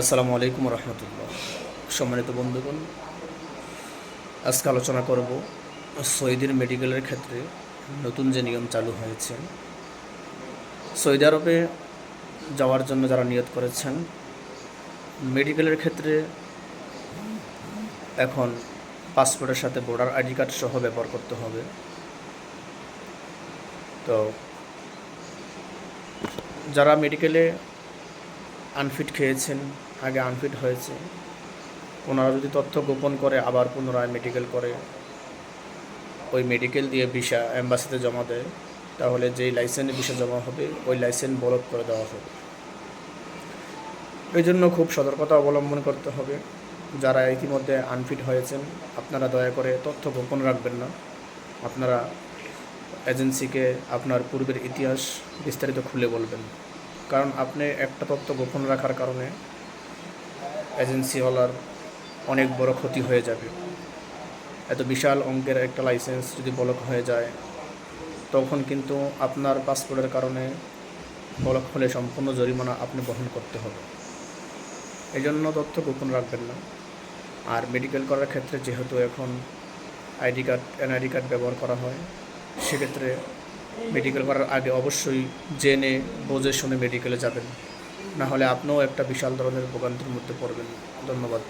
আসসালামু আলাইকুম রহমতুল্লাহ। সম্মানিত বন্ধুগণ, আজকে আলোচনা করব সৌদির মেডিকেলের ক্ষেত্রে নতুন যে নিয়ম চালু হয়েছে। সৌদি আরবে যাওয়ার জন্য যারা নিয়ত করেছেন, মেডিকেলের ক্ষেত্রে এখন পাসপোর্টের সাথে ভোটার আইডি কার্ড সহ ব্যবহার করতে হবে। তো যারা মেডিকেলে আনফিট খেয়েছেন, আগে আনফিট হয়েছে। ওনারা যদি তথ্য গোপন করে, আবার পুনরায় মেডিকেল করে, ওই মেডিকেল দিয়ে ভিসা অ্যাম্বাসিতে জমা দেয়, তাহলে যেই লাইসেন্সে ভিসা জমা হবে, ওই লাইসেন্স ব্লক করে দেওয়া হবে। এই জন্য খুব সতর্কতা অবলম্বন করতে হবে। যারা ইতিমধ্যে আনফিট হয়েছেন, আপনারা দয়া করে তথ্য গোপন রাখবেন না। আপনারা এজেন্সিকে আপনার পূর্বের ইতিহাস বিস্তারিত খুলে বলবেন। কারণ আপনি একটা তথ্য গোপন রাখার কারণে এজেন্সিওয়ালার অনেক বড় ক্ষতি হয়ে যাবে। এত বিশাল অঙ্কের একটা লাইসেন্স যদি ব্লক হয়ে যায়, তখন কিন্তু আপনার পাসপোর্টের কারণে ব্লক হলে সম্পূর্ণ জরিমানা আপনি বহন করতে হবে। এই জন্য তথ্য গোপন রাখবেন না। আর মেডিকেল করার ক্ষেত্রে যেহেতু এখন আইডি কার্ড, এনআইডি কার্ড ব্যবহার করা হয়, সেক্ষেত্রে মেডিকেল করার আগে অবশ্যই জেনে, বোঝে শুনে মেডিকেলে যাবেন। না হলে আপনিও একটা বিশাল ধরনের ভোগান্তির মধ্যে পড়বেন। ধন্যবাদ।